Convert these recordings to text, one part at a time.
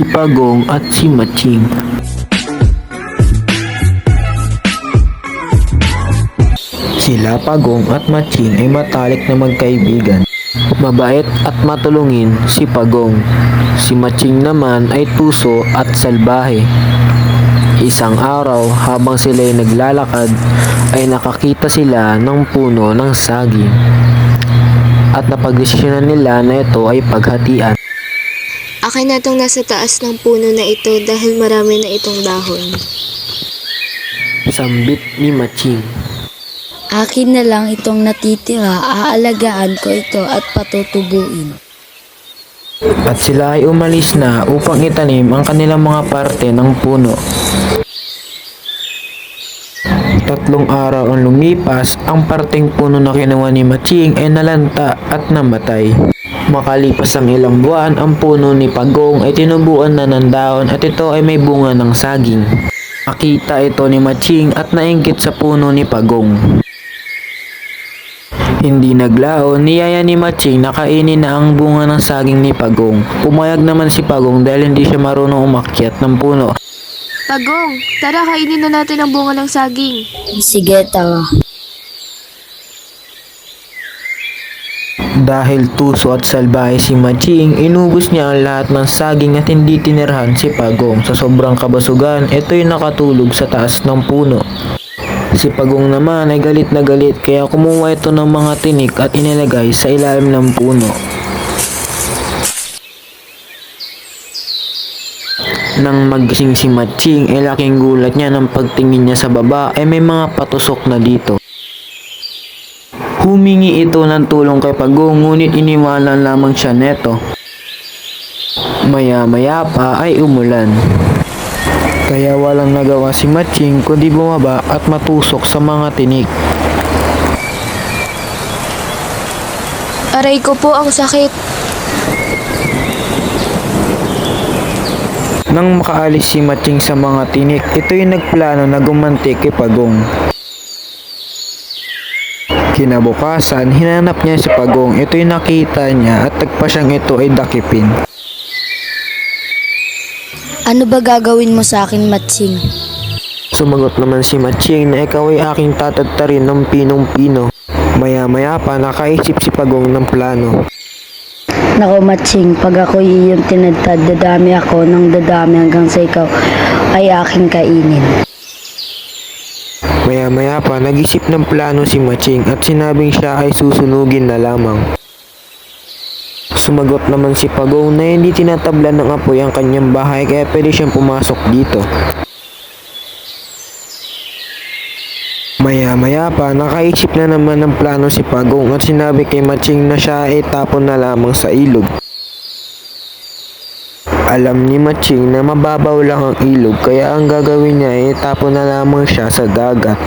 si Pagong at si Matching. Sila Pagong at Matching ay matalik na magkaibigan. Mabait at matulungin si Pagong. Si Matching naman ay tuso at salbahe. Isang araw habang sila ay naglalakad ay nakakita sila ng puno ng saging. At napagdesisyonan nila na ito ay paghatian. Akin na itong nasa taas ng puno na ito dahil marami na itong dahon. Sambit ni Matching. Akin na lang itong natitira, aalagaan ko ito at patutubuin. At sila ay umalis na upang itanim ang kanilang mga parte ng puno. Tatlong araw ang lumipas, ang parteng puno na kinuha ni Maching ay nalanta at namatay. Makalipas ang ilang buwan, ang puno ni Pagong ay tinubuan na ng dahon at ito ay may bunga ng saging. Nakita ito ni Maching at nainggit sa puno ni Pagong. Hindi naglaon, niyaya ni Maching na kainin na ang bunga ng saging ni Pagong. Pumayag naman si Pagong dahil hindi siya marunong umakyat ng puno. Pagong, tara kainin na natin ang bunga ng saging. Sige, tara. Dahil tuso at salbahe si Maching, inubos niya ang lahat ng saging at hindi tinirhan si Pagong. Sa sobrang kabasugan, ito'y nakatulog sa taas ng puno. Si Pagong naman ay galit na galit kaya kumuha ito ng mga tinik at inilagay sa ilalim ng puno. Nang magising si Maching, ay laking gulat niya ng pagtingin niya sa baba ay may mga patusok na dito. Humingi ito ng tulong kay Pagong ngunit iniwanan lamang siya neto. Maya-maya pa ay umulan. Kaya walang nagawa si Matching kundi bumaba at matusok sa mga tinik. Aray ko po ang sakit. Nang makaalis si Matching sa mga tinik, ito'y nagplano na gumanti kay Pagong. Kinabukasan, hinanap niya si Pagong. Ito'y nakita niya at tagpa siyang ito ay dakipin. Ano ba gagawin mo sa akin, Matsing? Sumagot naman si Matching na ikaw ay aking tatagtarin ng pinong-pino. Maya-maya pa nakaisip si Pagong ng plano. Nako, Matsing, pag ako iyong tinadtad, dadami ako ng dadami hanggang sa ikaw ay aking kainin. Maya-maya pa nag-isip ng plano si Matching at sinabing siya ay susunugin na lamang. Sumagot naman si Pagong na hindi tinatablan ng apoy ang kanyang bahay kaya pwede siyang pumasok dito. Maya-maya pa, nakaisip na naman ng plano si Pagong at sinabi kay Matching na siya ay tapon na lamang sa ilog. Alam ni Matching na mababaw lang ang ilog kaya ang gagawin niya ay tapon na lamang siya sa dagat.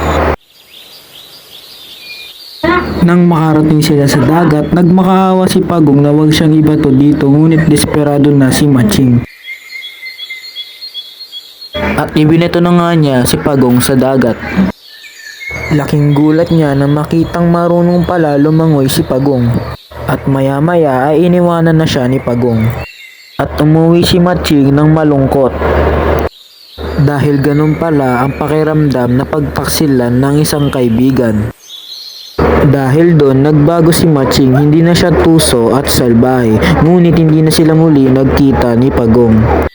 Nang makarating sila sa dagat, nagmakaawa si Pagong na wag siyang ibato dito ngunit desperado na si Matching. At ibinato na nga niya si Pagong sa dagat. Laking gulat niya na makitang marunong pala lumangoy si Pagong. At maya-maya ay iniwanan na siya ni Pagong. At umuwi si Matching ng malungkot. Dahil ganun pala ang pakiramdam na pagtaksilan ng isang kaibigan. Dahil doon, nagbago si Matching, hindi na siya tuso at salbahe, ngunit hindi na sila muli nagkita ni Pagong.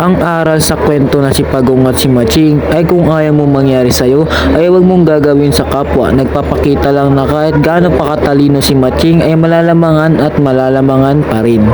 Ang aral sa kwento na si Pagong at si Matching ay kung ayaw mo mangyari sa'yo ay huwag mong gagawin sa kapwa. Nagpapakita lang na kahit gaano pa katalino si Matching ay malalamangan at malalamangan pa rin.